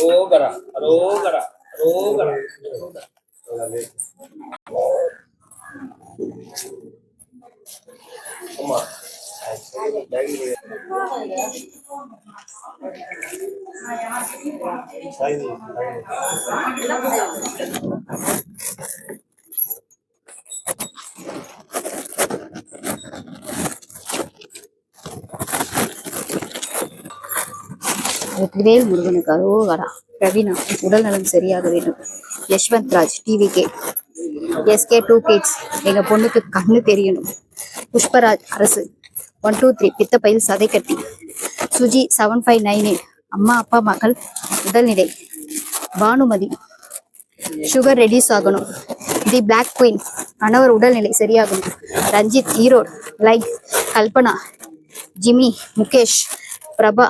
அரோகரா அரோகரா அரோகரா ஆமா வெற்றிவேல் முருகனுக்கு. அரோகரா பிரவீனா உடல் நலம் சரியாக வேண்டும். Yashwanth Raj TV K SK two kids எங்க பொண்ணுக்கு கண்ணு தெரியணும். புஷ்பராஜ் அரசு. ஒன் டூ த்ரீ பித்தப்பையில் சதை கட்டி. Suji seven five nine eight அம்மா அப்பா மகள் உடல்நிலை பானுமதி சுகர் ரெடியூஸ் ஆகணும். தி பிளாக் குயின் கணவர் உடல்நிலை சரியாகணும். Ranjith Erode. Like Kalpana Jimi Mukesh Prabha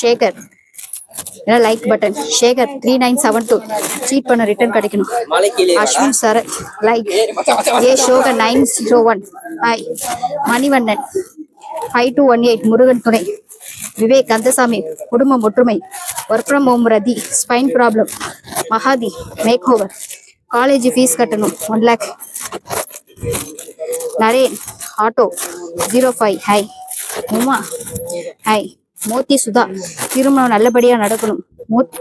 Sekar. Like button Sekar three nine seven two cheat பண்ண ரிட்டர்ன் கிடைக்கணும். Ashwin Sarath like A Shokar nine zero one hi Manivannan. Five two one eight Murugan துணை. விவேக் கந்தசாமி. குடும்பம் ஒற்றுமை. Work from home Rathi. Spine problem Mahathi. Makeover college fees கட்டணும். One lakh Naren. Auto zero five hi Uma. Hi Mothi Sudha திருமணம் நல்லபடியா நடக்கணும். மோத்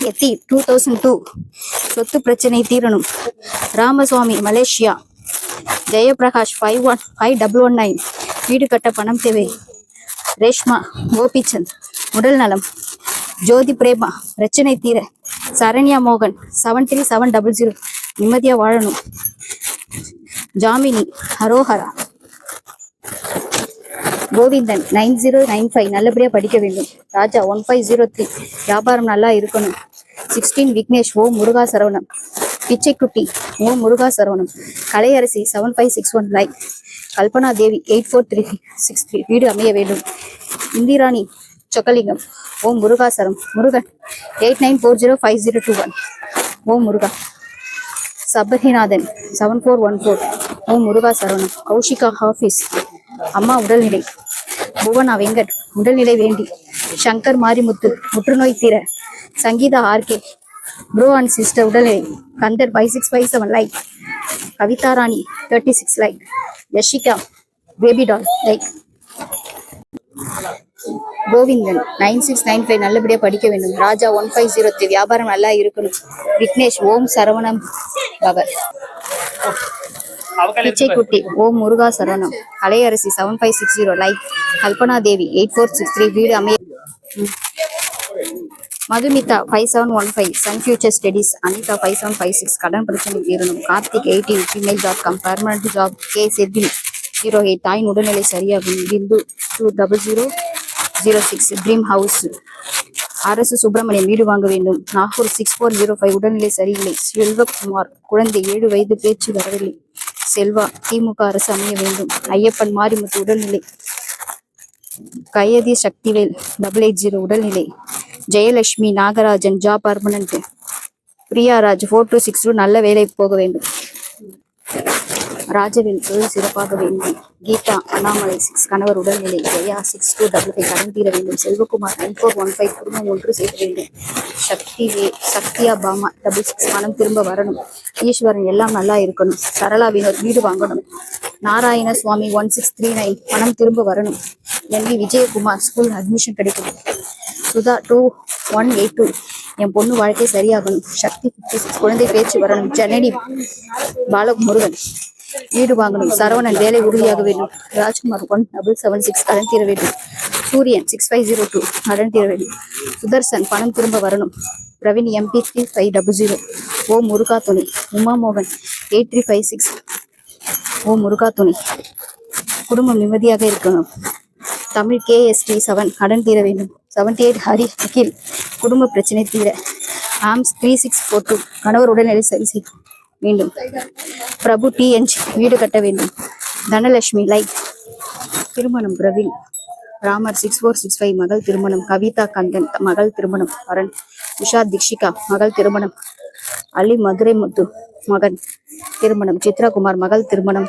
எத்தி two thousand two சொத்து பிரச்சனை தீரணும். Ramaswamy Malaysia. Jayaprakash five one five double one nine வீடு கட்ட பணம் தேவை. ரேஷ்மா கோபிச்சந்த் உடல் நலம். ஜோதி பிரேமா பிரச்சனை தீர. சரண்யா மோகன் seven three seven double zero நிம்மதியாக வாழணும். ஜாமினி ஹரோஹரா Govindan nine zero nine five நல்லபடியாக படிக்க வேண்டும். Raja one five zero three வியாபாரம் நல்லா இருக்கணும். சிக்ஸ்டீன் விக்னேஷ் ஓ முருகா சரவணம். பிச்சைக்குட்டி ஓ முருகா சரவணம். Kalaiyarasi seven five six one nine Kalpana Devi eight four three six three வீடு அமைய வேண்டும். இந்திராணி சொக்கலிங்கம். ஓம் முருகாசரம் Murugan. Eight nine four zero five zero two one ஓம் முருகா. Sabarinathan seven four one four ஓம் முருகா சரவணம். கௌஷிகா ஹாஃபீஸ் அம்மா உடல்நிலை. புவனா வெங்கட் உடல்நிலை வேண்டி. சங்கர் மாரிமுத்து புற்றுநோய் தீர. Sangeetha RK bro and sister உடல்நிலை. Kandar five six five seven like Kavitha Rani thirty six like Yashika baby doll like Govindan nine six nine five நல்லபடியாக படிக்க வேண்டும். Raja one five zero three வியாபாரம் நல்லா இருக்கணும். விக்னேஷ் ஓம் சரவணம் பவர் பிச்சைக்குட்டி ஓம் முருகா சரணம். Alaiyarasi seven five six zero like Kalpana Devi eight four six three வீடு அமைய Madhumitha five seven one five son future studies Anitha five seven five six கடன் பிரச்சனை தீரணும். Karthik eighteen Gmail dot com permanent job K செதில் zero eight தாயின் உடல்நிலை சரியாகும். Bindu two double zero zero six dream house Arasu Subramaniam வீடு வாங்க வேண்டும். Nagore six four zero five உடல்நிலை சரியில்லை. செல்வகுமார் குழந்தை ஏழு வயது பேச்சு வரவில்லை. செல்வா திமுக அரசு அமைய வேண்டும். ஐயப்பன் மாரிமுத்து உடல்நிலை. கயதி சக்திவேல் டபுள் எயிட் ஜீரோ உடல்நிலை. ஜெயலட்சுமி நாகராஜன் ஜா permanent Priyaraj four two six two நல்ல வேலை போக வேண்டும். ராஜவின் தொழில் சிறப்பாக வேண்டும். கீதா அண்ணாமலை சிக்ஸ் கணவர் உடல்நிலை Jaya six two double five கடன் தீர வேண்டும். Selvakumar nine four one five குடும்பம் ஒன்று சேர்க்க வேண்டும். சக்தி வே சக்தியா பாமா டபுள் சிக்ஸ் பணம் திரும்ப வரணும். ஈஸ்வரன் எல்லாம் நல்லா இருக்கணும். சரளா வினோத் வீடு வாங்கணும். Narayana Swamy one six three nine பணம் திரும்ப வரணும். N V. Vijayakumar school admission கிடைக்கணும். Sudha two one eight two என் பொண்ணு வாழ்க்கை சரியாகணும். சக்தி சிக்ஸ் குழந்தை பேச்சு வரணும். ஜனனி பாலமுருகன். வீடு வாங்கணும். சரவணன் வேலை உறுதியாக வேண்டும். Rajkumar one double seven six கடன் தீர வேண்டும். சூரியன் சிக்ஸ் ஃபைவ் ஜீரோ டூ கடன் தீர வேண்டும். சுதர்சன் பணம் திரும்ப வரணும். Praveen MP three five double zero. ஓ முருகா துணை. உமா மோகன் எயிட் த்ரீ ஃபைவ் சிக்ஸ். ஓ முருகா துணை. குடும்பம் நிம்மதியாக இருக்கணும். தமிழ் கேஎஸ்டி செவன் கடன் தீர வேண்டும். செவன்டி எயிட் ஹரி அகில் குடும்ப பிரச்சனை தீர. ஆம்ஸ் த்ரீ சிக்ஸ் ஃபோர் டூ. கணவர் உடல்நிலை சரி செய்யும் வேண்டும் பிரபு டி என்ஜ் வீடு கட்ட வேண்டும். தனலட்சுமி லைக் திருமணம் Praveen Ramar six four six five மகள் திருமணம். கவிதா கந்தன் மகள் திருமணம். அரண் உஷா தீக்ஷிகா மகள் திருமணம். அலி மதுரை முத்து மகன் திருமணம். சித்ரா குமார் மகள் திருமணம்.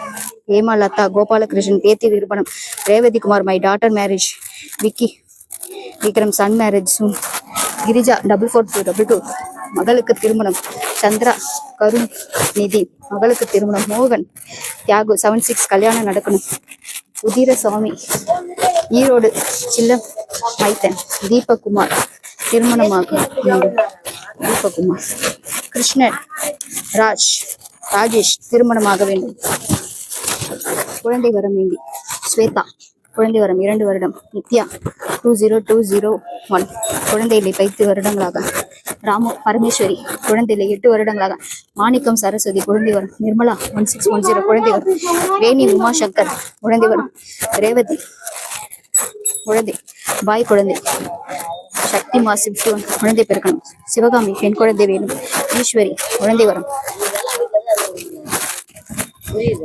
ஹேமலதா கோபாலகிருஷ்ணன் பேத்தி திருமணம். Revathi Kumar my daughter marriage Vicky Vikram son marriage soon Girija double four two double two மகளுக்கு திருமணம். சந்திரா கருண் நிதி. மகளுக்கு திருமணம். மோகன் தியாகு. செவன் சிக்ஸ் கல்யாணம் நடக்கணும். உதிரசாமி ஈரோடு சில்லம் மைத்தன் தீபகுமார் திருமணமாகும். தீபகுமார். கிருஷ்ணன் ராஜ் ராஜேஷ் திருமணமாக வேண்டும். குழந்தை வர வேண்டி. ஸ்வேதா. குழந்தை வரம் இரண்டு வருடம். Nithya two zero two zero one குழந்தையிலே பைத்து வருடங்களாக. ராமு பரமேஸ்வரி குழந்தையிலே எட்டு வருடங்களாக. மாணிக்கம் சரஸ்வதி குழந்தை வரம். Nirmala one six one zero குழந்தை வரம். வேணி உமாசங்கர் குழந்தை வரம். ரேவதி குழந்தை. பாய் குழந்தை. சக்தி மாசி குழந்தை பிறக்கணும் சிவகாமி பெண் குழந்தை வேணும். ஈஸ்வரி குழந்தை வரம்.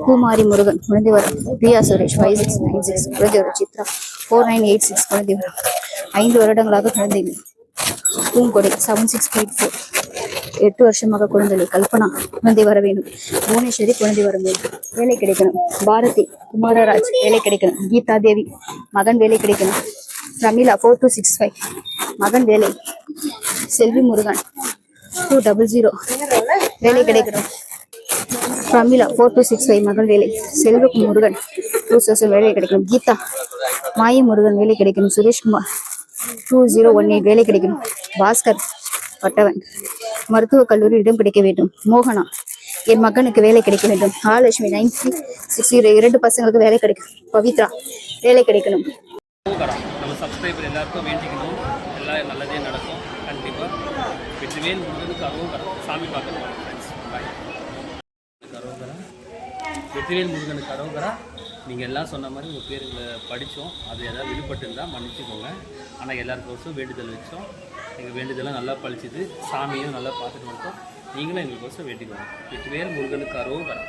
பூமாரி முருகன் குழந்தை வரம் Priya Suresh five six nine six குழந்தை வரம் Chitra four nine eight six குழந்தை வரம் ஐந்து வருடங்களாக குழந்தை. Poongodai seven six eight four எட்டு வருஷமாக குழந்தை கல்பனா குழந்தை வர வேண்டும். புவனேஸ்வரி குழந்தை வர வேண்டும். வேலை கிடைக்கணும். பாரதி குமாரராஜ் வேலை கிடைக்கணும். கீதா தேவி மகன் வேலை கிடைக்கணும். Ramila four two six five மகன் வேலை. Selvi Murugan two double zero வேலை கிடைக்கணும். Pramila four two six five மகள் வேலை. செல்வ முருகன். டூ சிக்ஸ் வேலை கிடைக்கும் கீதா மாய முருகன் வேலை கிடைக்கும் Sureshkumar two zero one eight வேலை கிடைக்கணும். பாஸ்கர் பட்டவன். மருத்துவக் கல்லூரி இடம் கிடைக்க வேண்டும். மோகனா என் மகனுக்கு வேலை கிடைக்க வேண்டும். மகாலட்சுமி நைன்டி சிக்ஸ் ஜீரோ இரண்டு பசங்களுக்கு வேலை கிடைக்கும் பவித்ரா வேலை கிடைக்கணும். நம்ம சப்ஸ்கிரைபர் எல்லாருக்கும் வேண்டிக்கணும். எல்லாம் நல்லதே நடக்கும். கண்டிப்பாக வெற்றிவேல் முருகனுக்கு சாமி பார்க்கணும். வெற்றிவேல் முருகனுக்கு அரோகரா. நீங்கள் எல்லாம் சொன்ன மாதிரி உங்கள் பேருங்களை படித்தோம். அது ஏதாவது விடுபட்டு இருந்தால் மன்னிச்சுக்கோங்க ஆனால் எல்லாருக்கோசம் வேண்டுதல் வச்சோம். எங்கள் வேண்டுதலாம் நல்லா பழிச்சிது. சாமியும் நல்லா பார்த்துட்டு வந்தோம் நீங்களும் எங்களுக்கோசம் வேண்டிக்கோங்க. வெற்றிவேல் முருகனுக்கு அரோகரா.